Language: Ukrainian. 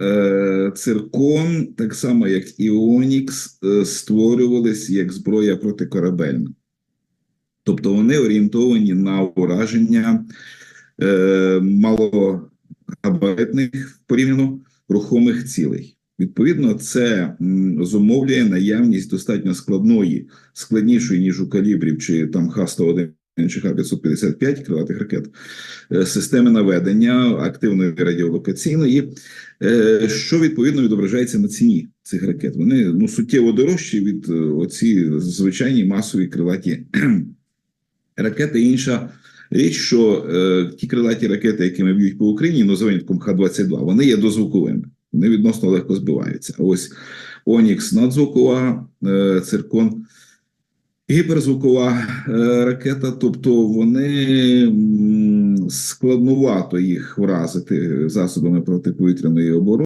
е, циркон, так само як і Онікс, е, створювались як зброя протикорабельна. Тобто вони орієнтовані на ураження е, малогабаритних порівняно рухомих цілей. Відповідно, це зумовлює наявність достатньо складної, складнішої, ніж у калібрів чи там Х-101 чи Х-555 крилатих ракет, е, системи наведення активної радіолокаційної, е, що відповідно відображається на ціні цих ракет. Вони ну, суттєво дорожчі від е, оці звичайні масові крилаті ракети. Інша річ, що ті крилаті ракети, якими б'ють по Україні, ну за винятком Х-22, вони є дозвуковими. Вони відносно легко збиваються. Ось Онікс надзвукова, циркон гіперзвукова е, ракета, тобто вони складнувато їх вразити засобами протиповітряної оборони.